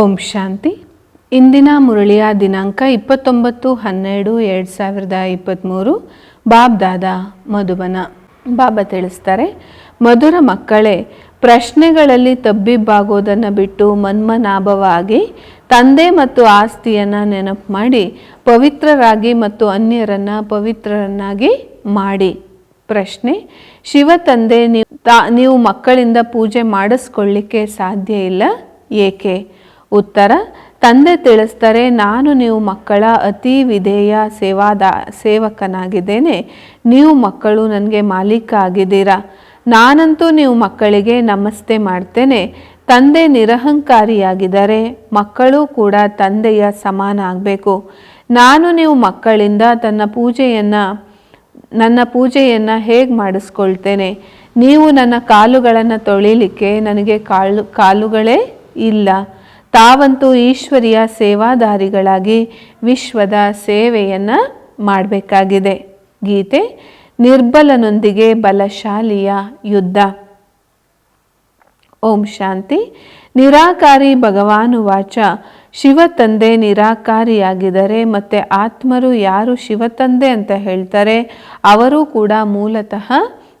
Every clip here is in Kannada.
ಓಂ ಶಾಂತಿ. ಇಂದಿನ ಮುರಳಿಯ ದಿನಾಂಕ ಇಪ್ಪತ್ತೊಂಬತ್ತು ಹನ್ನೆರಡು ಎರಡು ಸಾವಿರದ ಇಪ್ಪತ್ತ್ಮೂರು ಬಾಬ್ ದಾದಾ ಮಧುಬನ. ಬಾಬಾ ತಿಳಿಸ್ತಾರೆ, ಮಧುರ ಮಕ್ಕಳೇ, ಪ್ರಶ್ನೆಗಳಲ್ಲಿ ತಬ್ಬಿಬ್ಬಾಗೋದನ್ನು ಬಿಟ್ಟು ಮನ್ಮನಾಭವಾಗಿ ತಂದೆ ಮತ್ತು ಆಸ್ತಿಯನ್ನು ನೆನಪು ಮಾಡಿ, ಪವಿತ್ರರಾಗಿ ಮತ್ತು ಅನ್ಯರನ್ನು ಪವಿತ್ರರನ್ನಾಗಿ ಮಾಡಿ. ಪ್ರಶ್ನೆ, ಶಿವ ತಂದೆ, ನೀವು ತಾ, ನೀವು ಮಕ್ಕಳಿಂದ ಪೂಜೆ ಮಾಡಿಸ್ಕೊಳ್ಳಿಕ್ಕೆ ಸಾಧ್ಯ ಇಲ್ಲ? ಏಕೆ? ಉತ್ತರ, ತಂದೆ ತಿಳಿಸ್ತಾರೆ, ನಾನು ನೀವು ಮಕ್ಕಳ ಅತಿ ವಿಧೇಯ ಸೇವಾದ, ಸೇವಕನಾಗಿದ್ದೇನೆ. ನೀವು ಮಕ್ಕಳು ನನಗೆ ಮಾಲೀಕ ಆಗಿದ್ದೀರಾ. ನಾನಂತೂ ನೀವು ಮಕ್ಕಳಿಗೆ ನಮಸ್ತೆ ಮಾಡ್ತೇನೆ. ತಂದೆ ನಿರಹಂಕಾರಿಯಾಗಿದ್ದಾರೆ ಮಕ್ಕಳು ಕೂಡ ತಂದೆಯ ಸಮಾನ ಆಗಬೇಕು. ನಾನು ನೀವು ಮಕ್ಕಳಿಂದ ತನ್ನ ಪೂಜೆಯನ್ನು, ನನ್ನ ಪೂಜೆಯನ್ನು ಹೇಗೆ ಮಾಡಿಸ್ಕೊಳ್ತೇನೆ? ನೀವು ನನ್ನ ಕಾಲುಗಳನ್ನು ತೊಳಿಲಿಕ್ಕೆ ನನಗೆ ಕಾಲು, ಕಾಲುಗಳೇ ಇಲ್ಲ. ತಾವಂತೂ ಈಶ್ವರಿಯ ಸೇವಾದಾರಿಗಳಾಗಿ ವಿಶ್ವದ ಸೇವೆಯನ್ನು ಮಾಡಬೇಕಾಗಿದೆ. ಗೀತೆ, ನಿರ್ಬಲನೊಂದಿಗೆ ಬಲಶಾಲಿಯ ಯುದ್ಧ. ಓಂ ಶಾಂತಿ. ನಿರಾಕಾರಿ ಭಗವಾನು ವಾಚ. ಶಿವತಂದೆ ನಿರಾಕಾರಿಯಾಗಿದ್ದಾರೆ ಮತ್ತು ಆತ್ಮರು ಯಾರು ಶಿವತಂದೆ ಅಂತ ಹೇಳ್ತಾರೆ, ಅವರು ಕೂಡ ಮೂಲತಃ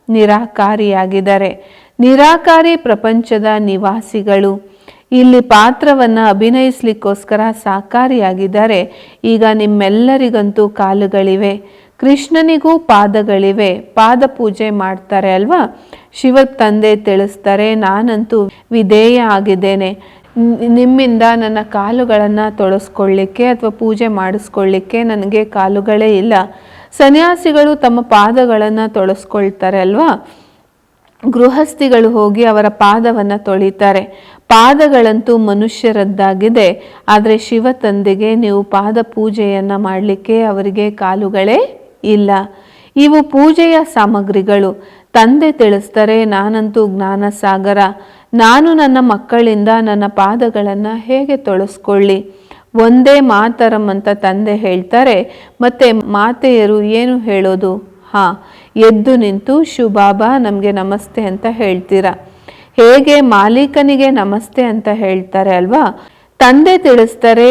ನಿರಾಕಾರಿಯಾಗಿದ್ದಾರೆ. ನಿರಾಕಾರಿ ಪ್ರಪಂಚದ ನಿವಾಸಿಗಳು. ಇಲ್ಲಿ ಪಾತ್ರವನ್ನು ಅಭಿನಯಿಸಲಿಕ್ಕೋಸ್ಕರ ಸಾಕಾರಿಯಾಗಿದ್ದಾರೆ. ಈಗ ನಿಮ್ಮೆಲ್ಲರಿಗಂತೂ ಕಾಲುಗಳಿವೆ. ಕೃಷ್ಣನಿಗೂ ಪಾದಗಳಿವೆ. ಪಾದ ಪೂಜೆ ಮಾಡ್ತಾರೆ ಅಲ್ವಾ? ಶಿವ ತಂದೆ ತಿಳಿಸ್ತಾರೆ, ನಾನಂತೂ ವಿಧೇಯ ಆಗಿದ್ದೇನೆ. ನಿಮ್ಮಿಂದ ನನ್ನ ಕಾಲುಗಳನ್ನು ತೊಳಸ್ಕೊಳ್ಳಿಕ್ಕೆ ಅಥವಾ ಪೂಜೆ ಮಾಡಿಸ್ಕೊಳ್ಳಿಕ್ಕೆ ನನಗೆ ಕಾಲುಗಳೇ ಇಲ್ಲ. ಸನ್ಯಾಸಿಗಳು ತಮ್ಮ ಪಾದಗಳನ್ನು ತೊಳಸ್ಕೊಳ್ತಾರೆ ಅಲ್ವಾ? ಗೃಹಸ್ಥಿಗಳು ಹೋಗಿ ಅವರ ಪಾದವನ್ನು ತೊಳಿತಾರೆ. ಪಾದಗಳಂತೂ ಮನುಷ್ಯರದ್ದಾಗಿದೆ, ಆದರೆ ಶಿವ ತಂದೆಗೆ ನೀವು ಪಾದ ಪೂಜೆಯನ್ನು ಮಾಡಲಿಕ್ಕೆ ಅವರಿಗೆ ಕಾಲುಗಳೇ ಇಲ್ಲ. ಇವು ಪೂಜೆಯ ಸಾಮಗ್ರಿಗಳು. ತಂದೆ ತಿಳಿಸ್ತಾರೆ, ನಾನಂತೂ ಜ್ಞಾನ ಸಾಗರ ನಾನು ನನ್ನ ಮಕ್ಕಳಿಂದ ನನ್ನ ಪಾದಗಳನ್ನು ಹೇಗೆ ತೊಳಸ್ಕೊಳ್ಳಿ? ಒಂದೇ ಮಾತರಂ ಅಂತ ತಂದೆ ಹೇಳ್ತಾರೆ. ಮತ್ತೆ ಮಾತೆಯರು ಏನು ಹೇಳೋದು? ಹಾಂ, ಎದ್ದು ನಿಂತು ಶುಭಾಬಾ ನಮಗೆ ನಮಸ್ತೆ ಅಂತ ಹೇಳ್ತೀರಾ. ಹೇಗೆ ಮಾಲೀಕನಿಗೆ ನಮಸ್ತೆ ಅಂತ ಹೇಳ್ತಾರೆ ಅಲ್ವಾ? ತಂದೆ ತಿಳಿಸ್ತಾರೆ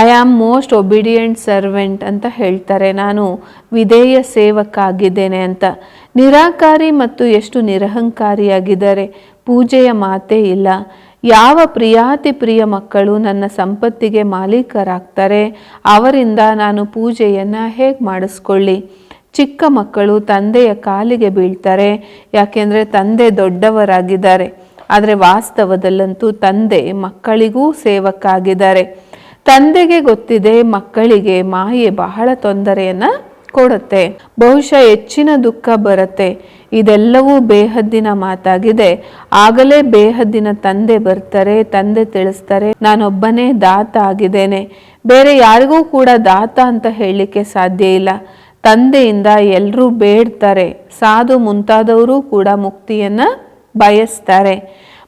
I am most obedient servant ಅಂತ ಹೇಳ್ತಾರೆ, ನಾನು ವಿಧೇಯ ಸೇವಕ ಆಗಿದ್ದೇನೆ ಅಂತ. ನಿರಾಕಾರಿ ಮತ್ತು ಎಷ್ಟು ನಿರಹಂಕಾರಿಯಾಗಿದ್ದಾರೆ, ಪೂಜೆಯ ಮಾತೇ ಇಲ್ಲ. ಯಾವ ಪ್ರಿಯಾತಿ ಪ್ರಿಯ ಮಕ್ಕಳು ನನ್ನ ಸಂಪತ್ತಿಗೆ ಮಾಲೀಕರಾಗ್ತಾರೆ, ಅವರಿಂದ ನಾನು ಪೂಜೆಯನ್ನು ಹೇಗೆ ಮಾಡಿಸ್ಕೊಳ್ಳಿ? ಚಿಕ್ಕ ಮಕ್ಕಳು ತಂದೆಯ ಕಾಲಿಗೆ ಬೀಳ್ತಾರೆ. ಯಾಕೆಂದರೆ ತಂದೆ ದೊಡ್ಡವರಾಗಿದ್ದಾರೆ. ಆದರೆ ವಾಸ್ತವದಲ್ಲಂತೂ ತಂದೆ ಮಕ್ಕಳಿಗೂ ಸೇವಕ್ಕಾಗಿದ್ದಾರೆ. ತಂದೆಗೆ ಗೊತ್ತಿದೆ ಮಕ್ಕಳಿಗೆ ಮಾಯೆ ಬಹಳ ತೊಂದರೆಯನ್ನು ಕೊಡುತ್ತೆ. ಬಹುಶಃ ಹೆಚ್ಚಿನ ದುಃಖ ಬರುತ್ತೆ. ಇದೆಲ್ಲವೂ ಬೇಹದ್ದಿನ ಮಾತಾಗಿದೆ. ಆಗಲೇ ಬೇಹದ್ದಿನ ತಂದೆ ಬರ್ತಾರೆ, ತಂದೆ ತಿಳಿಸ್ತಾರೆ, ನಾನೊಬ್ಬನೇ ದಾತ ಆಗಿದ್ದೇನೆ. ಬೇರೆ ಯಾರಿಗೂ ಕೂಡ ದಾತ ಅಂತ ಹೇಳಲಿಕ್ಕೆ ಸಾಧ್ಯ ಇಲ್ಲ. ತಂದೆಯಿಂದ ಎಲ್ಲರೂ ಬೇಡ್ತಾರೆ. ಸಾಧು ಮುಂತಾದವರು ಕೂಡ ಮುಕ್ತಿಯನ್ನು ಬಯಸ್ತಾರೆ.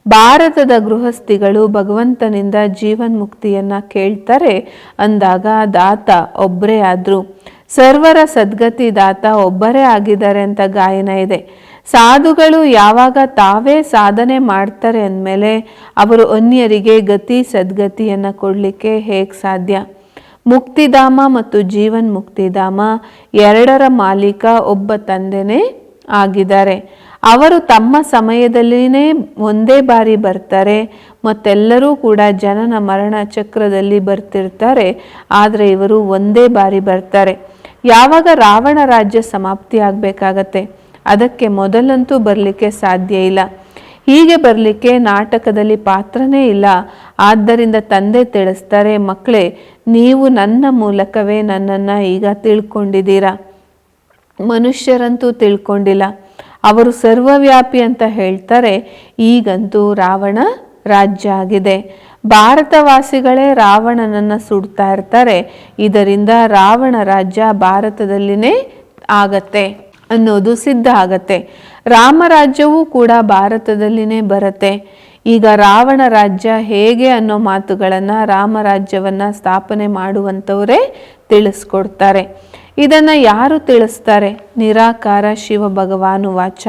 ಭಾರತದ ಗೃಹಸ್ಥಿಗಳು ಭಗವಂತನಿಂದ ಜೀವನ್ ಮುಕ್ತಿಯನ್ನು ಕೇಳ್ತಾರೆ ಅಂದಾಗ ದಾತ ಒಬ್ಬರೇ ಆದರು. ಸರ್ವರ ಸದ್ಗತಿ ದಾತ ಒಬ್ಬರೇ ಆಗಿದ್ದಾರೆ ಅಂತ ಗಾಯನ ಇದೆ. ಸಾಧುಗಳು ಯಾವಾಗ ತಾವೇ ಸಾಧನೆ ಮಾಡ್ತಾರೆ ಅಂದಮೇಲೆ ಅವರು ಅನ್ಯರಿಗೆ ಗತಿ ಸದ್ಗತಿಯನ್ನು ಕೊಡಲಿಕ್ಕೆ ಹೇಗೆ ಸಾಧ್ಯ? ಮುಕ್ತಿಧಾಮ ಮತ್ತು ಜೀವನ್ ಮುಕ್ತಿಧಾಮ ಎರಡರ ಮಾಲೀಕ ಒಬ್ಬ ತಂದೆನೇ ಆಗಿದ್ದಾರೆ. ಅವರು ತಮ್ಮ ಸಮಯದಲ್ಲಿನೇ ಒಂದೇ ಬಾರಿ ಬರ್ತಾರೆ. ಮತ್ತೆಲ್ಲರೂ ಕೂಡ ಜನನ ಮರಣ ಚಕ್ರದಲ್ಲಿ ಬರ್ತಿರ್ತಾರೆ. ಆದರೆ ಇವರು ಒಂದೇ ಬಾರಿ ಬರ್ತಾರೆ. ಯಾವಾಗ ರಾವಣ ರಾಜ್ಯ ಸಮಾಪ್ತಿ ಆಗಬೇಕಾಗತ್ತೆ ಅದಕ್ಕೆ ಮೊದಲಂತೂ ಬರಲಿಕ್ಕೆ ಸಾಧ್ಯ ಇಲ್ಲ. ಹೀಗೆ ಬರಲಿಕ್ಕೆ ನಾಟಕದಲ್ಲಿ ಪಾತ್ರನೇ ಇಲ್ಲ. ಆದ್ದರಿಂದ ತಂದೆ ತಿಳಿಸ್ತಾರೆ, ಮಕ್ಕಳೇ, ನೀವು ನನ್ನ ಮೂಲಕವೇ ನನ್ನನ್ನು ಈಗ ತಿಳ್ಕೊಂಡಿದ್ದೀರಾ? ಮನುಷ್ಯರಂತೂ ತಿಳ್ಕೊಂಡಿಲ್ಲ. ಅವರು ಸರ್ವವ್ಯಾಪಿ ಅಂತ ಹೇಳ್ತಾರೆ, ಈಗಂತೂ ರಾವಣ ರಾಜ್ಯ ಆಗಿದೆ. ಭಾರತವಾಸಿಗಳೇ ರಾವಣನನ್ನು ಸುಡ್ತಾ ಇರ್ತಾರೆ. ಇದರಿಂದ ರಾವಣ ರಾಜ್ಯ ಭಾರತದಲ್ಲಿನೇ ಆಗತ್ತೆ ಅನ್ನೋದು ಸಿದ್ಧ ಆಗತ್ತೆ. ರಾಮರಾಜ್ಯವೂ ಕೂಡ ಭಾರತದಲ್ಲಿನೇ ಬರುತ್ತೆ. ಈಗ ರಾವಣ ರಾಜ್ಯ ಹೇಗೆ ಅನ್ನೋ ಮಾತುಗಳನ್ನು ರಾಮರಾಜ್ಯವನ್ನು ಸ್ಥಾಪನೆ ಮಾಡುವಂಥವರೇ ತಿಳಿಸ್ಕೊಡ್ತಾರೆ. ಇದನ್ನು ಯಾರು ತಿಳಿಸ್ತಾರೆ? ನಿರಾಕಾರ ಶಿವ ಭಗವಾನು ವಾಚ.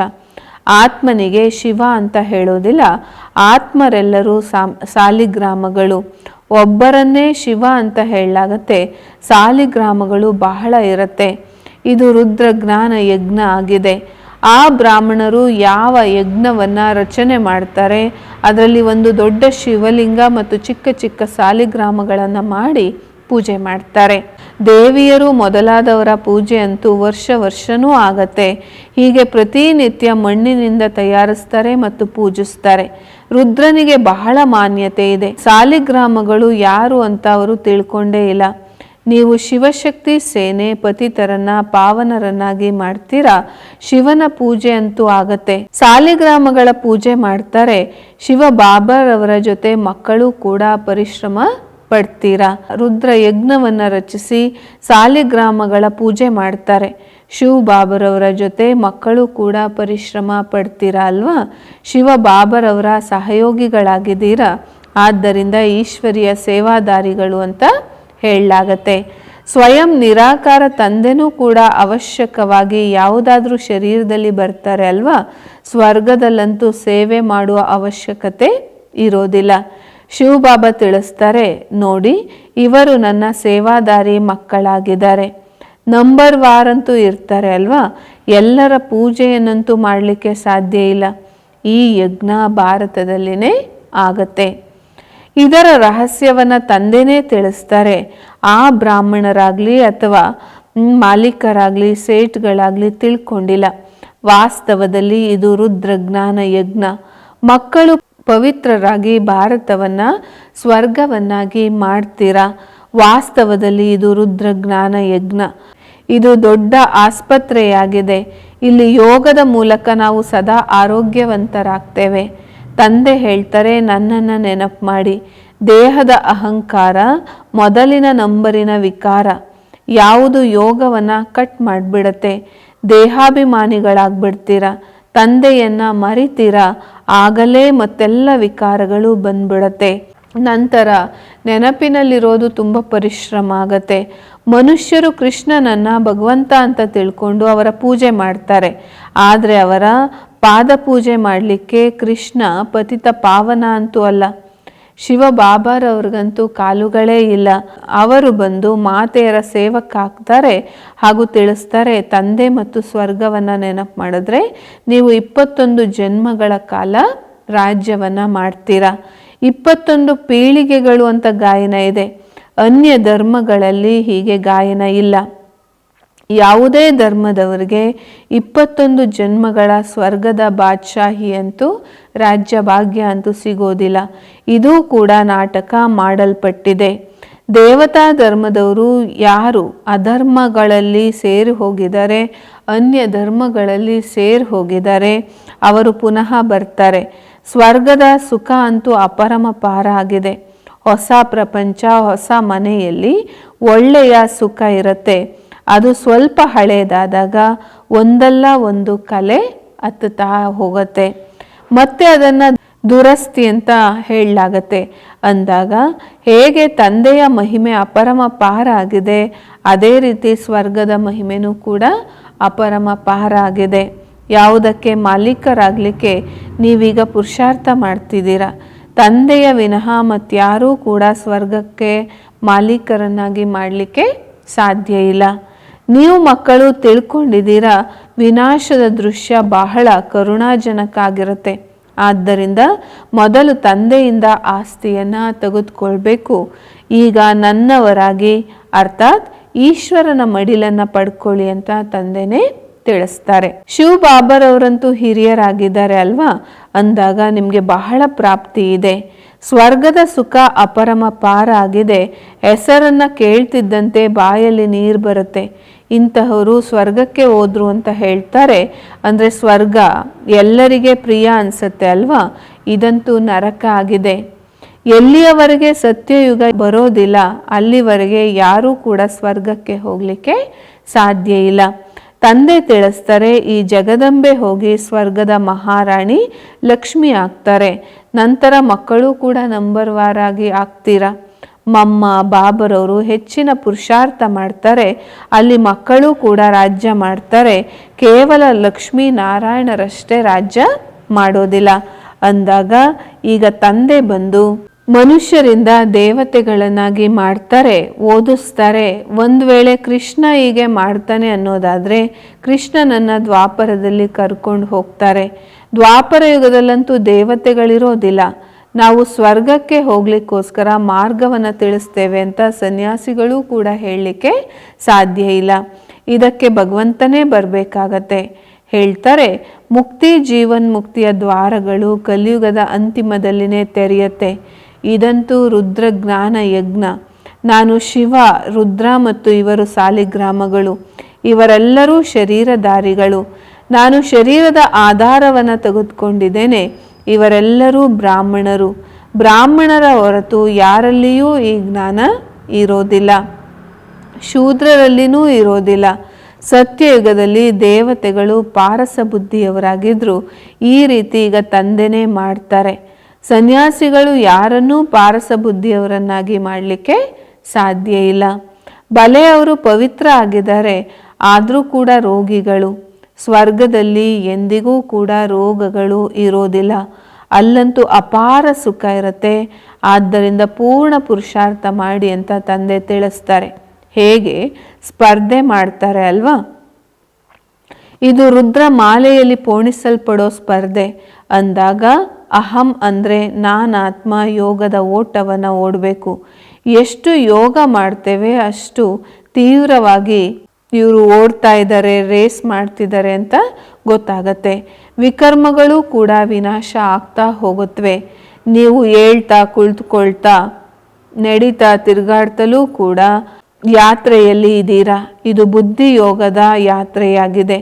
ಆತ್ಮನಿಗೆ ಶಿವ ಅಂತ ಹೇಳೋದಿಲ್ಲ, ಆತ್ಮರೆಲ್ಲರೂ ಸಾಲಿಗ್ರಾಮಗಳು. ಒಬ್ಬರನ್ನೇ ಶಿವ ಅಂತ ಹೇಳಲಾಗತ್ತೆ, ಸಾಲಿಗ್ರಾಮಗಳು ಬಹಳ ಇರುತ್ತೆ. ಇದು ರುದ್ರ ಜ್ಞಾನ ಯಜ್ಞ ಆಗಿದೆ. ಆ ಬ್ರಾಹ್ಮಣರು ಯಾವ ಯಜ್ಞವನ್ನು ರಚನೆ ಮಾಡ್ತಾರೆ, ಅದರಲ್ಲಿ ಒಂದು ದೊಡ್ಡ ಶಿವಲಿಂಗ ಮತ್ತು ಚಿಕ್ಕ ಚಿಕ್ಕ ಸಾಲಿಗ್ರಾಮಗಳನ್ನು ಮಾಡಿ ಪೂಜೆ ಮಾಡ್ತಾರೆ. ದೇವಿಯರು ಮೊದಲಾದವರ ಪೂಜೆ ಅಂತೂ ವರ್ಷ ವರ್ಷನೂ ಆಗತ್ತೆ. ಹೀಗೆ ಪ್ರತಿನಿತ್ಯ ಮಣ್ಣಿನಿಂದ ತಯಾರಿಸ್ತಾರೆ ಮತ್ತು ಪೂಜಿಸ್ತಾರೆ. ರುದ್ರನಿಗೆ ಬಹಳ ಮಾನ್ಯತೆ ಇದೆ. ಸಾಲಿಗ್ರಾಮಗಳು ಯಾರು ಅಂತ ಅವರು ತಿಳ್ಕೊಂಡೇ ಇಲ್ಲ. ನೀವು ಶಿವಶಕ್ತಿ, ಸೇನೆ, ಪತಿತರನ್ನ, ಪಾವನರನ್ನಾಗಿ ಮಾಡ್ತೀರಾ? ಶಿವನ ಪೂಜೆ ಅಂತೂ ಆಗತ್ತೆ. ಸಾಲಿಗ್ರಾಮಗಳ ಪೂಜೆ ಮಾಡ್ತಾರೆ. ಶಿವ ಬಾಬರವರ ಜೊತೆ ಮಕ್ಕಳು ಕೂಡ ಪರಿಶ್ರಮ ಪಡ್ತೀರಾ? ರುದ್ರ ಯಜ್ಞವನ್ನ ರಚಿಸಿ ಸಾಲಿಗ್ರಾಮಗಳ ಪೂಜೆ ಮಾಡ್ತಾರೆ. ಶಿವ ಬಾಬರವರ ಜೊತೆ ಮಕ್ಕಳು ಕೂಡ ಪರಿಶ್ರಮ ಪಡ್ತೀರಾ ಅಲ್ವಾ? ಶಿವ ಬಾಬರವರ ಸಹಯೋಗಿಗಳಾಗಿದ್ದೀರಾ? ಆದ್ದರಿಂದ ಈಶ್ವರಿಯ ಸೇವಾದಾರಿಗಳು ಅಂತ ಹೇಳಲಾಗತ್ತೆ. ಸ್ವಯಂ ನಿರಾಕಾರ ತಂದೆನೂ ಕೂಡ ಅವಶ್ಯಕವಾಗಿ ಯಾವುದಾದ್ರೂ ಶರೀರದಲ್ಲಿ ಬರ್ತಾರೆ ಅಲ್ವಾ? ಸ್ವರ್ಗದಲ್ಲಂತೂ ಸೇವೆ ಮಾಡುವ ಅವಶ್ಯಕತೆ ಇರೋದಿಲ್ಲ. ಶಿವಬಾಬಾ ತಿಳಿಸ್ತಾರೆ, ನೋಡಿ, ಇವರು ನನ್ನ ಸೇವಾದಾರಿ ಮಕ್ಕಳಾಗಿದ್ದಾರೆ. ನಂಬರ್ ವಾರ್ ಅಂತೂ ಇರ್ತಾರೆ ಅಲ್ವಾ? ಎಲ್ಲರ ಪೂಜೆಯನ್ನಂತೂ ಮಾಡಲಿಕ್ಕೆ ಸಾಧ್ಯ ಇಲ್ಲ. ಈ ಯಜ್ಞ ಭಾರತದಲ್ಲಿನೇ ಆಗತ್ತೆ. ಇದರ ರಹಸ್ಯವನ್ನ ತಂದೆನೇ ತಿಳಿಸ್ತಾರೆ. ಆ ಬ್ರಾಹ್ಮಣರಾಗ್ಲಿ ಅಥವಾ ಮಾಲೀಕರಾಗಲಿ ಸೇಟ್ಗಳಾಗಲಿ ತಿಳ್ಕೊಂಡಿಲ್ಲ. ವಾಸ್ತವದಲ್ಲಿ ಇದು ರುದ್ರಜ್ಞಾನ ಯಜ್ಞ. ಮಕ್ಕಳು ಪವಿತ್ರರಾಗಿ ಭಾರತವನ್ನ ಸ್ವರ್ಗವನ್ನಾಗಿ ಮಾಡ್ತೀರಾ? ವಾಸ್ತವದಲ್ಲಿ ಇದು ರುದ್ರಜ್ಞಾನ ಯಜ್ಞ. ಇದು ದೊಡ್ಡ ಆಸ್ಪತ್ರೆಯಾಗಿದೆ. ಇಲ್ಲಿ ಯೋಗದ ಮೂಲಕ ನಾವು ಸದಾ ಆರೋಗ್ಯವಂತರಾಗ್ತೇವೆ. ತಂದೆ ಹೇಳ್ತಾರೆ, ನನ್ನನ್ನು ನೆನಪು ಮಾಡಿ. ದೇಹದ ಅಹಂಕಾರ ಮೊದಲಿನ ನಂಬರಿನ ವಿಕಾರ. ಯಾವುದು ಯೋಗವನ್ನು ಕಟ್ ಮಾಡಿಬಿಡತ್ತೆ. ದೇಹಾಭಿಮಾನಿಗಳಾಗ್ಬಿಡ್ತೀರ. ತಂದೆಯನ್ನ ಮರಿತೀರ. ಆಗಲೇ ಮತ್ತೆಲ್ಲ ವಿಕಾರಗಳು ಬಂದ್ಬಿಡತ್ತೆ. ನಂತರ ನೆನಪಿನಲ್ಲಿರೋದು ತುಂಬ ಪರಿಶ್ರಮ ಆಗತ್ತೆ. ಮನುಷ್ಯರು ಕೃಷ್ಣನನ್ನು ಭಗವಂತ ಅಂತ ತಿಳ್ಕೊಂಡು ಅವರ ಪೂಜೆ ಮಾಡ್ತಾರೆ. ಆದರೆ ಅವರ ಪಾದ ಪೂಜೆ ಮಾಡಲಿಕ್ಕೆ ಕೃಷ್ಣ ಪತಿತ ಪಾವನ ಅಂತೂ ಅಲ್ಲ, ಶಿವ ಬಾಬಾರವ್ರಿಗಂತೂ ಕಾಲುಗಳೇ ಇಲ್ಲ. ಅವರು ಬಂದು ಮಾತೆಯರ ಸೇವಕ್ಕಾಗ್ತಾರೆ ಹಾಗೂ ತಿಳಿಸ್ತಾರೆ, ತಂದೆ ಮತ್ತು ಸ್ವರ್ಗವನ್ನ ನೆನಪು ಮಾಡಿದ್ರೆ ನೀವು ಇಪ್ಪತ್ತೊಂದು ಜನ್ಮಗಳ ಕಾಲ ರಾಜ್ಯವನ್ನ ಮಾಡ್ತೀರಾ? ಇಪ್ಪತ್ತೊಂದು ಪೀಳಿಗೆಗಳು ಅಂತ ಗಾಯನ ಇದೆ. ಅನ್ಯ ಧರ್ಮಗಳಲ್ಲಿ ಹೀಗೆ ಗಾಯನ ಇಲ್ಲ. ಯಾವುದೇ ಧರ್ಮದವರಿಗೆ ಇಪ್ಪತ್ತೊಂದು ಜನ್ಮಗಳ ಸ್ವರ್ಗದ ಬಾದ್ಶಾಹಿ ಅಂತೂ ರಾಜ್ಯ ಭಾಗ್ಯ ಅಂತೂ ಸಿಗೋದಿಲ್ಲ. ಇದು ಕೂಡ ನಾಟಕ ಮಾಡಲ್ಪಟ್ಟಿದೆ. ದೇವತಾ ಧರ್ಮದವರು ಯಾರು ಅಧರ್ಮಗಳಲ್ಲಿ ಸೇರಿ ಹೋಗಿದ್ದಾರೆ, ಅನ್ಯ ಧರ್ಮಗಳಲ್ಲಿ ಸೇರಿ ಹೋಗಿದ್ದಾರೆ, ಅವರು ಪುನಃ ಬರ್ತಾರೆ. ಸ್ವರ್ಗದ ಸುಖ ಅಂತೂ ಅಪರಮಪಾರ ಆಗಿದೆ. ಹೊಸ ಪ್ರಪಂಚ, ಹೊಸ ಮನೆಯಲ್ಲಿ ಒಳ್ಳೆಯ ಸುಖ ಇರುತ್ತೆ. ಅದು ಸ್ವಲ್ಪ ಹಳೆಯದಾದಾಗ ಒಂದಲ್ಲ ಒಂದು ಕಲೆ ಹತ್ತುತ್ತಾ ಹೋಗುತ್ತೆ. ಮತ್ತೆ ಅದನ್ನು ದುರಸ್ತಿ ಅಂತ ಹೇಳಲಾಗತ್ತೆ. ಅಂದಾಗ ಹೇಗೆ ತಂದೆಯ ಮಹಿಮೆ ಅಪರಮ ಪಾರ ಆಗಿದೆ, ಅದೇ ರೀತಿ ಸ್ವರ್ಗದ ಮಹಿಮೆನೂ ಕೂಡ ಅಪರಮ ಪಾರ ಆಗಿದೆ. ಯಾವುದಕ್ಕೆ ಮಾಲೀಕರಾಗಲಿಕ್ಕೆ ನೀವೀಗ ಪುರುಷಾರ್ಥ ಮಾಡ್ತಿದ್ದೀರಾ? ತಂದೆಯ ವಿನಃ ಮತ್ತಾರೂ ಕೂಡ ಸ್ವರ್ಗಕ್ಕೆ ಮಾಲೀಕರನ್ನಾಗಿ ಮಾಡಲಿಕ್ಕೆ ಸಾಧ್ಯ ಇಲ್ಲ. ನೀವು ಮಕ್ಕಳು ತಿಳ್ಕೊಂಡಿದ್ದೀರಾ? ವಿನಾಶದ ದೃಶ್ಯ ಬಹಳ ಕರುಣಾಜನಕ ಆಗಿರುತ್ತೆ ಆದ್ದರಿಂದ ಮೊದಲು ತಂದೆಯಿಂದ ಆಸ್ತಿಯನ್ನು ತೆಗೆದುಕೊಳ್ಬೇಕು. ಈಗ ನನ್ನವರಾಗಿ, ಅರ್ಥಾತ್ ಈಶ್ವರನ ಮಡಿಲನ್ನು ಪಡ್ಕೊಳ್ಳಿ ಅಂತ ತಂದೆನೇ ತಿಳಿಸ್ತಾರೆ. ಶಿವ ಬಾಬರವರಂತೂ ಹಿರಿಯರಾಗಿದ್ದಾರೆ ಅಲ್ವಾ? ಅಂದಾಗ ನಿಮಗೆ ಬಹಳ ಪ್ರಾಪ್ತಿ ಇದೆ. ಸ್ವರ್ಗದ ಸುಖ ಅಪರಮ ಪಾರಾಗಿದೆ. ಹೆಸರನ್ನ ಕೇಳ್ತಿದ್ದಂತೆ ಬಾಯಲ್ಲಿ ನೀರು ಬರುತ್ತೆ. ಇಂತಹವರು ಸ್ವರ್ಗಕ್ಕೆ ಹೋದ್ರು ಅಂತ ಹೇಳ್ತಾರೆ. ಅಂದರೆ ಸ್ವರ್ಗ ಎಲ್ಲರಿಗೆ ಪ್ರಿಯ ಅನ್ಸತ್ತೆ ಅಲ್ವಾ? ಇದಂತೂ ನರಕ ಆಗಿದೆ. ಎಲ್ಲಿಯವರೆಗೆ ಸತ್ಯಯುಗ ಬರೋದಿಲ್ಲ, ಅಲ್ಲಿವರೆಗೆ ಯಾರೂ ಕೂಡ ಸ್ವರ್ಗಕ್ಕೆ ಹೋಗಲಿಕ್ಕೆ ಸಾಧ್ಯ ಇಲ್ಲ. ತಂದೆ ತಿಳಿಸ್ತಾರೆ, ಈ ಜಗದಂಬೆ ಹೋಗಿ ಸ್ವರ್ಗದ ಮಹಾರಾಣಿ ಲಕ್ಷ್ಮಿ ಆಗ್ತಾರೆ. ನಂತರ ಮಕ್ಕಳು ಕೂಡ ನಂಬರ್ ವಾರಾಗಿ ಆಗ್ತೀರಾ? ಮಮ್ಮ, ಬಾಬರವರು ಹೆಚ್ಚಿನ ಪುರುಷಾರ್ಥ ಮಾಡ್ತಾರೆ. ಅಲ್ಲಿ ಮಕ್ಕಳು ಕೂಡ ರಾಜ್ಯ ಮಾಡ್ತಾರೆ. ಕೇವಲ ಲಕ್ಷ್ಮೀ ನಾರಾಯಣರಷ್ಟೇ ರಾಜ್ಯ ಮಾಡೋದಿಲ್ಲ. ಅಂದಾಗ, ಈಗ ತಂದೆ ಬಂದು ಮನುಷ್ಯರಿಂದ ದೇವತೆಗಳನ್ನಾಗಿ ಮಾಡ್ತಾರೆ, ಓದಿಸ್ತಾರೆ. ಒಂದು ವೇಳೆ ಕೃಷ್ಣ ಹೀಗೆ ಮಾಡ್ತಾನೆ ಅನ್ನೋದಾದರೆ ಕೃಷ್ಣನನ್ನ ದ್ವಾಪರದಲ್ಲಿ ಕರ್ಕೊಂಡು ಹೋಗ್ತಾರೆ. ದ್ವಾಪರ ಯುಗದಲ್ಲಂತೂ ದೇವತೆಗಳಿರೋದಿಲ್ಲ. ನಾವು ಸ್ವರ್ಗಕ್ಕೆ ಹೋಗ್ಲಿಕ್ಕೋಸ್ಕರ ಮಾರ್ಗವನ್ನು ತಿಳಿಸ್ತೇವೆ ಅಂತ ಸನ್ಯಾಸಿಗಳು ಕೂಡ ಹೇಳಲಿಕ್ಕೆ ಸಾಧ್ಯ ಇಲ್ಲ. ಇದಕ್ಕೆ ಭಗವಂತನೇ ಬರಬೇಕಾಗತ್ತೆ. ಹೇಳ್ತಾರೆ, ಮುಕ್ತಿ ಜೀವನ್ ಮುಕ್ತಿಯ ದ್ವಾರಗಳು ಕಲಿಯುಗದ ಅಂತಿಮದಲ್ಲಿನೇ ತೆರೆಯುತ್ತೆ. ಇದಂತೂ ರುದ್ರ ಜ್ಞಾನ ಯಜ್ಞ. ನಾನು ಶಿವ, ರುದ್ರ ಮತ್ತು ಇವರು ಸಾಲಿಗ್ರಾಮಗಳು. ಇವರೆಲ್ಲರೂ ಶರೀರಧಾರಿಗಳು. ನಾನು ಶರೀರದ ಆಧಾರವನ್ನು ತೆಗೆದುಕೊಂಡಿದ್ದೇನೆ. ಇವರೆಲ್ಲರೂ ಬ್ರಾಹ್ಮಣರು. ಬ್ರಾಹ್ಮಣರ ಹೊರತು ಯಾರಲ್ಲಿಯೂ ಈ ಜ್ಞಾನ ಇರೋದಿಲ್ಲ. ಶೂದ್ರರಲ್ಲಿನೂ ಇರೋದಿಲ್ಲ. ಸತ್ಯಯುಗದಲ್ಲಿ ದೇವತೆಗಳು ಪಾರಸ ಬುದ್ಧಿಯವರಾಗಿದ್ದರು ಈ ರೀತಿ ಈಗ ತಂದೆನೇ ಮಾಡ್ತಾರೆ. ಸನ್ಯಾಸಿಗಳು ಯಾರನ್ನೂ ಪಾರಸ ಬುದ್ಧಿಯವರನ್ನಾಗಿ ಮಾಡಲಿಕ್ಕೆ ಸಾಧ್ಯ ಇಲ್ಲ. ಬಲೆ ಅವರು ಪವಿತ್ರ ಆಗಿದ್ದಾರೆ, ಆದರೂ ಕೂಡ ರೋಗಿಗಳು. ಸ್ವರ್ಗದಲ್ಲಿ ಎಂದಿಗೂ ಕೂಡ ರೋಗಗಳು ಇರೋದಿಲ್ಲ. ಅಲ್ಲಂತೂ ಅಪಾರ ಸುಖ ಇರುತ್ತೆ. ಆದ್ದರಿಂದ ಪೂರ್ಣ ಪುರುಷಾರ್ಥ ಮಾಡಿ ಅಂತ ತಂದೆ ತಿಳಿಸ್ತಾರೆ. ಹೇಗೆ? ಸ್ಪರ್ಧೆ ಮಾಡ್ತಾರೆ ಅಲ್ವಾ? ಇದು ರುದ್ರ ಮಾಲೆಯಲ್ಲಿ ಪೋಣಿಸಲ್ಪಡೋ ಸ್ಪರ್ಧೆ. ಅಂದಾಗ ಅಹಂ ಅಂದರೆ ನಾನಾತ್ಮ ಯೋಗದ ಓಟವನ್ನು ಓಡಬೇಕು. ಎಷ್ಟು ಯೋಗ ಮಾಡ್ತೇವೆ ಅಷ್ಟು ತೀವ್ರವಾಗಿ ಇವರು ಓಡ್ತಾ ಇದ್ದಾರೆ, ರೇಸ್ ಮಾಡ್ತಿದ್ದಾರೆ ಅಂತ ಗೊತ್ತಾಗತ್ತೆ. ವಿಕರ್ಮಗಳು ಕೂಡ ವಿನಾಶ ಆಗ್ತಾ ಹೋಗುತ್ತವೆ ನೀವು ಹೇಳ್ತಾ, ಕುಳಿತುಕೊಳ್ತಾ, ನಡೀತಾ, ತಿರುಗಾಡ್ತಲೂ ಕೂಡ ಯಾತ್ರೆಯಲ್ಲಿ ಇದ್ದೀರಾ? ಇದು ಬುದ್ಧಿ ಯೋಗದ ಯಾತ್ರೆಯಾಗಿದೆ.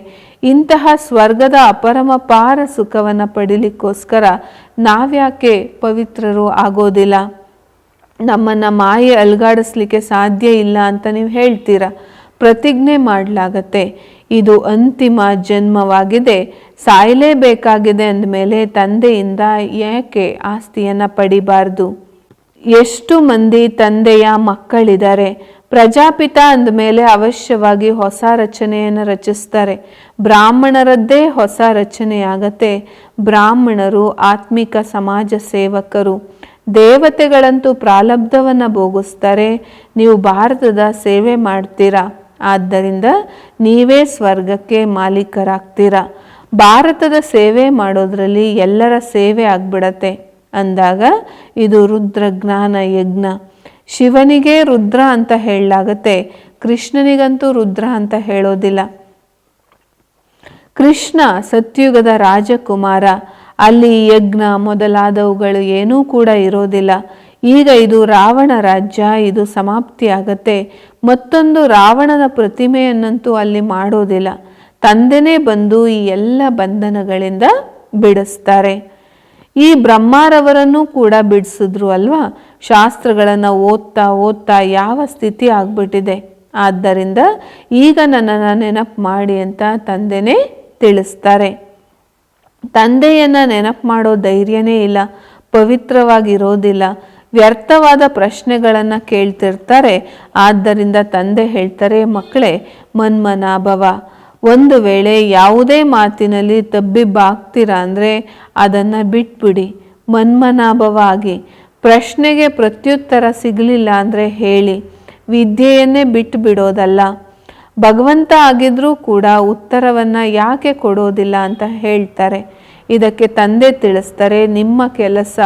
ಇಂತಹ ಸ್ವರ್ಗದ ಅಪರಮಪಾರ ಸುಖವನ್ನು ಪಡಿಲಿಕ್ಕೋಸ್ಕರ ನಾವ್ಯಾಕೆ ಪವಿತ್ರರು ಆಗೋದಿಲ್ಲ? ನಮ್ಮನ್ನು ಮಾಯೆ ಅಲ್ಗಾಡಿಸ್ಲಿಕ್ಕೆ ಸಾಧ್ಯ ಇಲ್ಲ ಅಂತ ನೀವು ಹೇಳ್ತೀರಾ? ಪ್ರತಿಜ್ಞೆ ಮಾಡಲಾಗತ್ತೆ. ಇದು ಅಂತಿಮ ಜನ್ಮವಾಗಿದೆ. ಸಾಯಲೇಬೇಕಾಗಿದೆ ಅಂದಮೇಲೆ ತಂದೆಯಿಂದ ಯಾಕೆ ಆಸ್ತಿಯನ್ನು ಪಡಿಬಾರ್ದು? ಎಷ್ಟು ಮಂದಿ ತಂದೆಯ ಮಕ್ಕಳಿದ್ದಾರೆ? ಪ್ರಜಾಪಿತ ಅಂದಮೇಲೆ ಅವಶ್ಯವಾಗಿ ಹೊಸ ರಚನೆಯನ್ನು ರಚಿಸ್ತಾರೆ. ಬ್ರಾಹ್ಮಣರದ್ದೇ ಹೊಸ ರಚನೆಯಾಗತ್ತೆ. ಬ್ರಾಹ್ಮಣರು ಆತ್ಮಿಕ ಸಮಾಜ ಸೇವಕರು. ದೇವತೆಗಳಂತೂ ಪ್ರಾಲಬ್ಧವನ್ನು ಭೋಗಿಸ್ತಾರೆ. ನೀವು ಭಾರತದ ಸೇವೆ ಮಾಡ್ತೀರಾ? ಆದ್ದರಿಂದ ನೀವೇ ಸ್ವರ್ಗಕ್ಕೆ ಮಾಲೀಕರಾಗ್ತೀರಾ? ಭಾರತದ ಸೇವೆ ಮಾಡೋದ್ರಲ್ಲಿ ಎಲ್ಲರ ಸೇವೆ ಆಗ್ಬಿಡತ್ತೆ. ಅಂದಾಗ ಇದು ರುದ್ರಜ್ಞಾನ ಯಜ್ಞ. ಶಿವನಿಗೆ ರುದ್ರ ಅಂತ ಹೇಳಲಾಗತ್ತೆ. ಕೃಷ್ಣನಿಗಂತೂ ರುದ್ರ ಅಂತ ಹೇಳೋದಿಲ್ಲ. ಕೃಷ್ಣ ಸತ್ಯುಗದ ರಾಜಕುಮಾರ. ಅಲ್ಲಿ ಯಜ್ಞ ಮೊದಲಾದವುಗಳು ಏನೂ ಕೂಡ ಇರೋದಿಲ್ಲ. ಈಗ ಇದು ರಾವಣ ರಾಜ್ಯ, ಇದು ಸಮಾಪ್ತಿಯಾಗತ್ತೆ ಮತ್ತೊಂದು ರಾವಣನ ಪ್ರತಿಮೆಯನ್ನಂತೂ ಅಲ್ಲಿ ಮಾಡೋದಿಲ್ಲ. ತಂದೆನೇ ಬಂದು ಈ ಎಲ್ಲ ಬಂಧನಗಳಿಂದ ಬಿಡಿಸ್ತಾರೆ. ಈ ಬ್ರಹ್ಮಾರವರನ್ನು ಕೂಡ ಬಿಡಿಸಿದ್ರು ಅಲ್ವಾ? ಶಾಸ್ತ್ರಗಳನ್ನು ಓದ್ತಾ ಓದ್ತಾ ಯಾವ ಸ್ಥಿತಿ ಆಗ್ಬಿಟ್ಟಿದೆ? ಆದ್ದರಿಂದ ಈಗ ನನ್ನನ್ನು ನೆನಪು ಮಾಡಿ ಅಂತ ತಂದೆನೇ ತಿಳಿಸ್ತಾರೆ. ತಂದೆಯನ್ನು ನೆನಪು ಮಾಡೋ ಧೈರ್ಯನೇ ಇಲ್ಲ, ಪವಿತ್ರವಾಗಿರೋದಿಲ್ಲ, ವ್ಯರ್ಥವಾದ ಪ್ರಶ್ನೆಗಳನ್ನು ಕೇಳ್ತಿರ್ತಾರೆ. ಆದ್ದರಿಂದ ತಂದೆ ಹೇಳ್ತಾರೆ, ಮಕ್ಕಳೇ, ಮನ್ಮನಾಭವ ಒಂದು ವೇಳೆ ಯಾವುದೇ ಮಾತಿನಲ್ಲಿ ತಬ್ಬಿಬ್ಬಾಗ್ತೀರಾ ಅಂದರೆ ಅದನ್ನು ಬಿಟ್ಬಿಡಿ, ಮನ್ಮನಾಭವಾಗಿ. ಪ್ರಶ್ನೆಗೆ ಪ್ರತ್ಯುತ್ತರ ಸಿಗಲಿಲ್ಲ ಅಂದರೆ ಹೇಳಿ, ವಿದ್ಯೆಯನ್ನೇ ಬಿಟ್ಟು ಬಿಡೋದಲ್ಲ ಭಗವಂತ ಆಗಿದ್ರೂ ಕೂಡ ಉತ್ತರವನ್ನು ಯಾಕೆ ಕೊಡೋದಿಲ್ಲ ಅಂತ ಹೇಳ್ತಾರೆ. ಇದಕ್ಕೆ ತಂದೆ ತಿಳಿಸ್ತಾರೆ, ನಿಮ್ಮ ಕೆಲಸ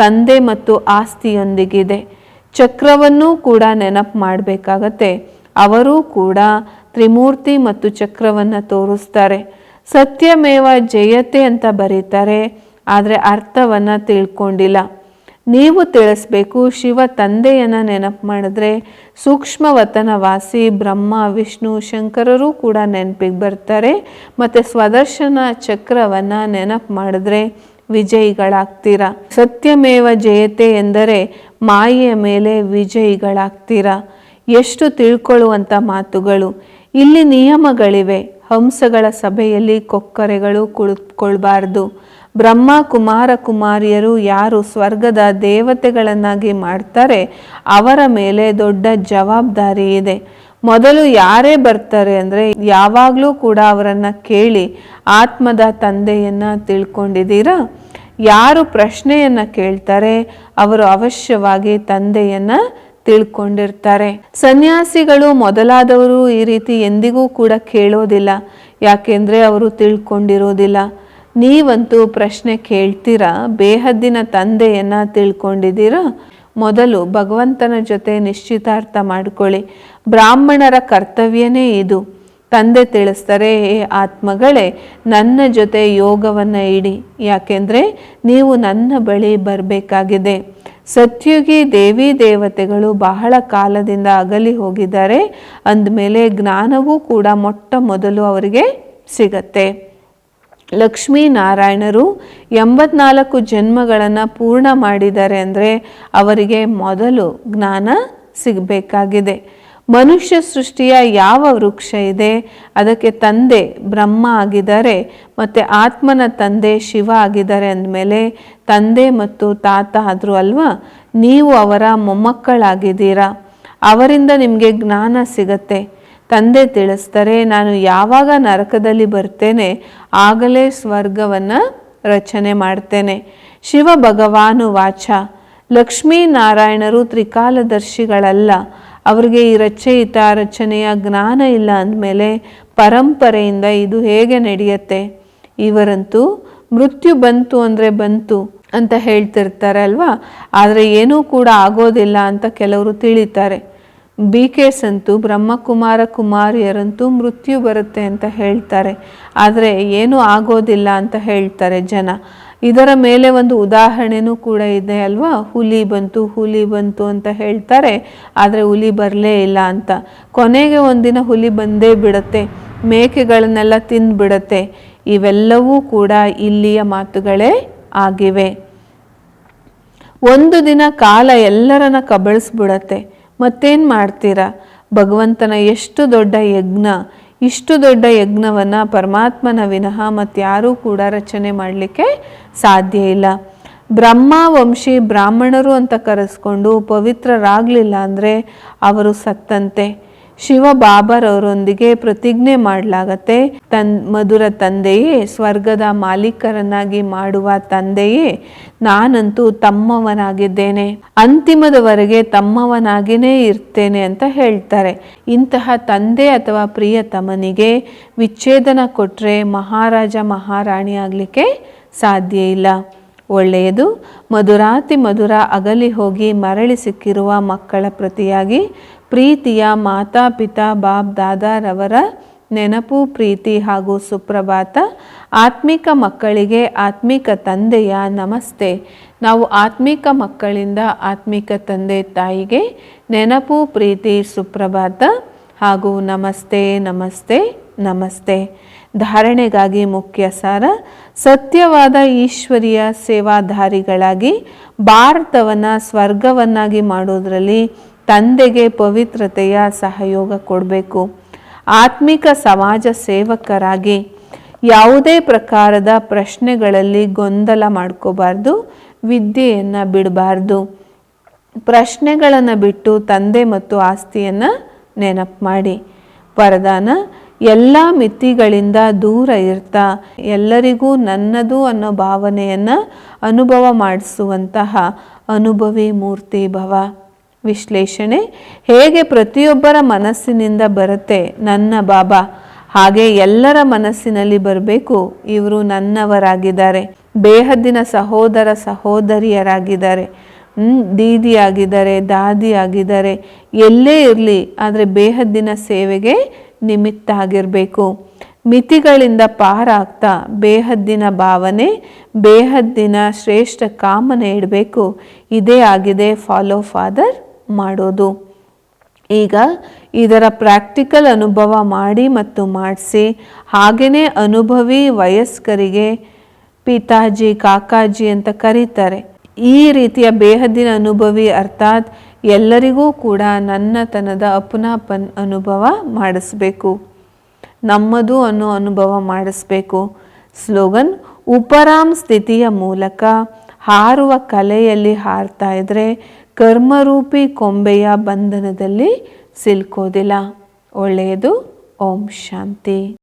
ತಂದೆ ಮತ್ತು ಆಸ್ತಿಯೊಂದಿಗಿದೆ. ಚಕ್ರವನ್ನೂ ಕೂಡ ನೆನಪು ಮಾಡಬೇಕಾಗತ್ತೆ. ಅವರೂ ಕೂಡ ತ್ರಿಮೂರ್ತಿ ಮತ್ತು ಚಕ್ರವನ್ನು ತೋರಿಸ್ತಾರೆ. ಸತ್ಯಮೇವ ಜಯತೆ ಅಂತ ಬರೀತಾರೆ, ಆದರೆ ಅರ್ಥವನ್ನು ತಿಳ್ಕೊಂಡಿಲ್ಲ. ನೀವು ತಿಳಿಸ್ಬೇಕು, ಶಿವ ತಂದೆಯನ್ನು ನೆನಪು ಮಾಡಿದ್ರೆ ಸೂಕ್ಷ್ಮವತನ ವಾಸಿ ಬ್ರಹ್ಮ, ವಿಷ್ಣು, ಶಂಕರರೂ ಕೂಡ ನೆನಪಿಗೆ ಬರ್ತಾರೆ. ಮತ್ತು ಸ್ವದರ್ಶನ ಚಕ್ರವನ್ನು ನೆನಪು ಮಾಡಿದ್ರೆ ವಿಜಯಿಗಳಾಗ್ತೀರಾ? ಸತ್ಯಮೇವ ಜಯತೆ ಎಂದರೆ ಮಾಯೆಯ ಮೇಲೆ ವಿಜಯಿಗಳಾಗ್ತೀರಾ? ಎಷ್ಟು ತಿಳ್ಕೊಳ್ಳುವಂಥ ಮಾತುಗಳು. ಇಲ್ಲಿ ನಿಯಮಗಳಿವೆ. ಹಂಸಗಳ ಸಭೆಯಲ್ಲಿ ಕೊಕ್ಕರೆಗಳು ಕುಳಿತುಕೊಳ್ಬಾರ್ದು. ಬ್ರಹ್ಮ ಕುಮಾರ ಕುಮಾರಿಯರು ಯಾರು ಸ್ವರ್ಗದ ದೇವತೆಗಳನ್ನಾಗಿ ಮಾಡ್ತಾರೆ, ಅವರ ಮೇಲೆ ದೊಡ್ಡ ಜವಾಬ್ದಾರಿ ಇದೆ. ಮೊದಲು ಯಾರೇ ಬರ್ತಾರೆ ಅಂದರೆ ಯಾವಾಗಲೂ ಕೂಡ ಅವರನ್ನು ಕೇಳಿ ಆತ್ಮದ ತಂದೆಯನ್ನು ತಿಳ್ಕೊಂಡಿದ್ದೀರಾ? ಯಾರು ಪ್ರಶ್ನೆಯನ್ನು ಕೇಳ್ತಾರೆ, ಅವರು ಅವಶ್ಯವಾಗಿ ತಂದೆಯನ್ನು ತಿಳ್ಕೊಂಡಿರ್ತಾರೆ. ಸನ್ಯಾಸಿಗಳು ಮೊದಲಾದವರು ಈ ರೀತಿ ಎಂದಿಗೂ ಕೂಡ ಕೇಳೋದಿಲ್ಲ. ಯಾಕೆಂದರೆ ಅವರು ತಿಳ್ಕೊಂಡಿರೋದಿಲ್ಲ. ನೀವಂತೂ ಪ್ರಶ್ನೆ ಕೇಳ್ತೀರಾ? ಬೇಹದ್ದಿನ ತಂದೆಯನ್ನು ತಿಳ್ಕೊಂಡಿದ್ದೀರಾ? ಮೊದಲು ಭಗವಂತನ ಜೊತೆ ನಿಶ್ಚಿತಾರ್ಥ ಮಾಡ್ಕೊಳ್ಳಿ. ಬ್ರಾಹ್ಮಣರ ಕರ್ತವ್ಯನೇ ಇದು. ತಂದೆ ತಿಳಿಸ್ತಾರೆ, ಏ ಆತ್ಮಗಳೇ, ನನ್ನ ಜೊತೆ ಯೋಗವನ್ನು ಇಡಿ. ಯಾಕೆಂದರೆ, ನೀವು ನನ್ನ ಬಳಿ ಬರಬೇಕಾಗಿದೆ. ಸತ್ಯುಗಿ ದೇವಿ ದೇವತೆಗಳು ಬಹಳ ಕಾಲದಿಂದ ಅಗಲಿ ಹೋಗಿದ್ದಾರೆ. ಅಂದಮೇಲೆ ಜ್ಞಾನವೂ ಕೂಡ ಮೊಟ್ಟ ಮೊದಲು ಅವರಿಗೆ ಸಿಗತ್ತೆ. ಲಕ್ಷ್ಮೀನಾರಾಯಣರು ಎಂಬತ್ನಾಲ್ಕು ಜನ್ಮಗಳನ್ನು ಪೂರ್ಣ ಮಾಡಿದ್ದಾರೆ ಅಂದರೆ ಅವರಿಗೆ ಮೊದಲು ಜ್ಞಾನ ಸಿಗಬೇಕಾಗಿದೆ. ಮನುಷ್ಯ ಸೃಷ್ಟಿಯ ಯಾವ ವೃಕ್ಷ ಇದೆ? ಅದಕ್ಕೆ ತಂದೆ ಬ್ರಹ್ಮ ಆಗಿದ್ದಾರೆ, ಮತ್ತು ಆತ್ಮನ ತಂದೆ ಶಿವ ಆಗಿದ್ದಾರೆ ಅಂದಮೇಲೆ ತಂದೆ ಮತ್ತು ತಾತ ಆದರೂ ಅಲ್ವಾ? ನೀವು ಅವರ ಮೊಮ್ಮಕ್ಕಳಾಗಿದ್ದೀರಾ? ಅವರಿಂದ ನಿಮಗೆ ಜ್ಞಾನ ಸಿಗತ್ತೆ. ತಂದೆ ತಿಳಿಸ್ತಾರೆ, ನಾನು ಯಾವಾಗ ನರಕದಲ್ಲಿ ಬರ್ತೇನೆ, ಆಗಲೇ ಸ್ವರ್ಗವನ್ನು ರಚನೆ ಮಾಡ್ತೇನೆ. ಶಿವ ಭಗವಾನು ವಾಚ. ಲಕ್ಷ್ಮೀನಾರಾಯಣರು ತ್ರಿಕಾಲದರ್ಶಿಗಳಲ್ಲ. ಅವರಿಗೆ ಈ ರಚಯಿತ ರಚನೆಯ ಜ್ಞಾನ ಇಲ್ಲ ಅಂದಮೇಲೆ ಪರಂಪರೆಯಿಂದ ಇದು ಹೇಗೆ ನಡೆಯುತ್ತೆ? ಇವರಂತೂ ಮೃತ್ಯು ಬಂತು ಅಂದರೆ ಬಂತು ಅಂತ ಹೇಳ್ತಿರ್ತಾರೆ ಅಲ್ವಾ? ಆದರೆ ಏನೂ ಕೂಡ ಆಗೋದಿಲ್ಲ ಅಂತ ಕೆಲವರು ತಿಳಿತಾರೆ. ಬಿ ಕೆ ಅಂತೂ ಬ್ರಹ್ಮಕುಮಾರ ಕುಮಾರಿಯರಂತೂ ಮೃತ್ಯು ಬರುತ್ತೆ ಅಂತ ಹೇಳ್ತಾರೆ. ಆದರೆ ಏನೂ ಆಗೋದಿಲ್ಲ ಅಂತ ಹೇಳ್ತಾರೆ ಜನ. ಇದರ ಮೇಲೆ ಒಂದು ಉದಾಹರಣೆನೂ ಕೂಡ ಇದೆ ಅಲ್ವಾ? ಹುಲಿ ಬಂತು ಹುಲಿ ಬಂತು ಅಂತ ಹೇಳ್ತಾರೆ, ಆದರೆ ಹುಲಿ ಬರಲೇ ಇಲ್ಲ ಅಂತ. ಕೊನೆಗೆ ಒಂದಿನ ಹುಲಿ ಬಂದೇ ಬಿಡುತ್ತೆ, ಮೇಕೆಗಳನ್ನೆಲ್ಲ ತಿಂದುಬಿಡತ್ತೆ. ಇವೆಲ್ಲವೂ ಕೂಡ ಇಲ್ಲಿಯ ಮಾತುಗಳೇ ಆಗಿವೆ. ಒಂದು ದಿನ ಕಾಲ ಎಲ್ಲರನ್ನ ಕಬಳಿಸ್ಬಿಡತ್ತೆ. ಮತ್ತೇನು ಮಾಡ್ತೀರಾ? ಭಗವಂತನ ಎಷ್ಟು ದೊಡ್ಡ ಯಜ್ಞ. ಇಷ್ಟು ದೊಡ್ಡ ಯಜ್ಞವನ್ನು ಪರಮಾತ್ಮನ ವಿನಃ ಮತ್ತಾರೂ ಕೂಡ ರಚನೆ ಮಾಡಲಿಕ್ಕೆ ಸಾಧ್ಯ ಇಲ್ಲ. ಬ್ರಹ್ಮ ವಂಶಿ ಬ್ರಾಹ್ಮಣರು ಅಂತ ಕರೆಸ್ಕೊಂಡು ಪವಿತ್ರರಾಗಲಿಲ್ಲ ಅಂದರೆ ಅವರು ಸತ್ತಂತೆ. ಶಿವ ಬಾಬರವರೊಂದಿಗೆ ಪ್ರತಿಜ್ಞೆ ಮಾಡಲಾಗತ್ತೆ. ತನ್, ಮಧುರ ತಂದೆಯೇ, ಸ್ವರ್ಗದ ಮಾಲೀಕರನ್ನಾಗಿ ಮಾಡುವ ತಂದೆಯೇ, ನಾನಂತೂ ತಮ್ಮವನಾಗಿದ್ದೇನೆ. ಅಂತಿಮದವರೆಗೆ ತಮ್ಮವನಾಗಿನೇ ಇರ್ತೇನೆ ಅಂತ ಹೇಳ್ತಾರೆ. ಇಂತಹ ತಂದೆ ಅಥವಾ ಪ್ರಿಯ ತಮನಿಗೆ ವಿಚ್ಛೇದನ ಕೊಟ್ಟರೆ ಮಹಾರಾಜ, ಮಹಾರಾಣಿ ಆಗಲಿಕ್ಕೆ ಸಾಧ್ಯ ಇಲ್ಲ. ಒಳ್ಳೆಯದು, ಮಧುರಾತಿ ಮಧುರ ಅಗಲಿ ಹೋಗಿ ಮರಳಿ ಸಿಕ್ಕಿರುವ ಮಕ್ಕಳ ಪ್ರತಿಯಾಗಿ ಪ್ರೀತಿಯ ಮಾತಾ, ಪಿತಾ ಬಾಬ್ ದಾದಾರವರ ನೆನಪು, ಪ್ರೀತಿ ಹಾಗೂ ಸುಪ್ರಭಾತ. ಆತ್ಮಿಕ ಮಕ್ಕಳಿಗೆ ಆತ್ಮಿಕ ತಂದೆಯ ನಮಸ್ತೆ. ನಾವು ಆತ್ಮಿಕ ಮಕ್ಕಳಿಂದ ಆತ್ಮಿಕ ತಂದೆ ತಾಯಿಗೆ ನೆನಪು, ಪ್ರೀತಿ, ಸುಪ್ರಭಾತ ಹಾಗೂ ನಮಸ್ತೆ ನಮಸ್ತೆ ನಮಸ್ತೆ. ಧಾರಣೆಗಾಗಿ ಮುಖ್ಯ ಸಾರ, ಸತ್ಯವಾದ ಈಶ್ವರಿಯ ಸೇವಾಧಾರಿಗಳಾಗಿ ಭಾರತವನ್ನು, ಸ್ವರ್ಗವನ್ನಾಗಿ ಮಾಡೋದರಲ್ಲಿ ತಂದೆಗೆ ಪವಿತ್ರತೆಯ ಸಹಯೋಗ ಕೊಡಬೇಕು. ಆತ್ಮಿಕ ಸಮಾಜ ಸೇವಕರಾಗಿ ಯಾವುದೇ ಪ್ರಕಾರದ ಪ್ರಶ್ನೆಗಳಲ್ಲಿ ಗೊಂದಲ ಮಾಡ್ಕೋಬಾರ್ದು, ವಿದ್ಯೆಯನ್ನು ಬಿಡಬಾರ್ದು. ಪ್ರಶ್ನೆಗಳನ್ನು ಬಿಟ್ಟು ತಂದೆ ಮತ್ತು ಆಸ್ತಿಯನ್ನು ನೆನಪು ಮಾಡಿ. ವರದಾನ, ಎಲ್ಲ ಮಿತಿಗಳಿಂದ ದೂರ ಇರ್ತಾ, ಎಲ್ಲರಿಗೂ ನನ್ನದು ಅನ್ನೋ ಭಾವನೆಯನ್ನು ಅನುಭವ ಮಾಡಿಸುವಂತಹ ಅನುಭವಿ ಮೂರ್ತಿ ಭವ. ವಿಶ್ಲೇಷಣೆ ಹೇಗೆ ಪ್ರತಿಯೊಬ್ಬರ ಮನಸ್ಸಿನಿಂದ ಬರುತ್ತೆ ನನ್ನ ಬಾಬಾ? ಹಾಗೆ ಎಲ್ಲರ ಮನಸ್ಸಿನಲ್ಲಿ ಬರಬೇಕು, ಇವರು ನನ್ನವರಾಗಿದ್ದಾರೆ. ಬೇಹದ್ದಿನ ಸಹೋದರ ಸಹೋದರಿಯರಾಗಿದ್ದಾರೆ. ದೀದಿ ಆಗಿದ್ದಾರೆ ದಾದಿ ಆಗಿದ್ದಾರೆ ಎಲ್ಲೇ ಇರಲಿ, ಆದರೆ ಬೇಹದ್ದಿನ ಸೇವೆಗೆ ನಿಮಿತ್ತ ಆಗಿರಬೇಕು. ಮಿತಿಗಳಿಂದ ಪಾರಾಗ್ತಾ ಬೇಹದ್ದಿನ ಭಾವನೆ, ಬೇಹದ್ದಿನ ಶ್ರೇಷ್ಠ ಕಾಮನೆ ಇಡಬೇಕು. ಇದೇ ಆಗಿದೆ ಫಾಲೋ ಫಾದರ್ ಮಾಡೋದು. ಈಗ ಇದರ ಪ್ರಾಕ್ಟಿಕಲ್ ಅನುಭವ ಮಾಡಿ ಮತ್ತು ಮಾಡಿಸಿ. ಹಾಗೆಯೇ ಅನುಭವಿ ವಯಸ್ಕರಿಗೆ ಪಿತಾಜಿ, ಕಾಕಾಜಿ ಅಂತ ಕರೀತಾರೆ. ಈ ರೀತಿಯ ಬೇಹದ್ದಿನ ಅನುಭವಿ ಅರ್ಥಾತ್ ಎಲ್ಲರಿಗೂ ಕೂಡ ನನ್ನತನದ ಅಪುನಾಪನ್ ಅನುಭವ ಮಾಡಿಸ್ಬೇಕು. ನಮ್ಮದು ಅನ್ನೋ ಅನುಭವ ಮಾಡಿಸ್ಬೇಕು. ಸ್ಲೋಗನ್, ಉಪರಾಮ್ ಸ್ಥಿತಿಯ ಮೂಲಕ ಹಾರುವ ಕಲೆಯಲ್ಲಿ ಹಾರ್ತಾ ಇದ್ರೆ ಕರ್ಮರೂಪಿ ಕೊಂಬೆಯ ಬಂಧನದಲ್ಲಿ ಸಿಲ್ಕೋದಿಲ್ಲ. ಒಳ್ಳೆಯದು. ಓಂ ಶಾಂತಿ.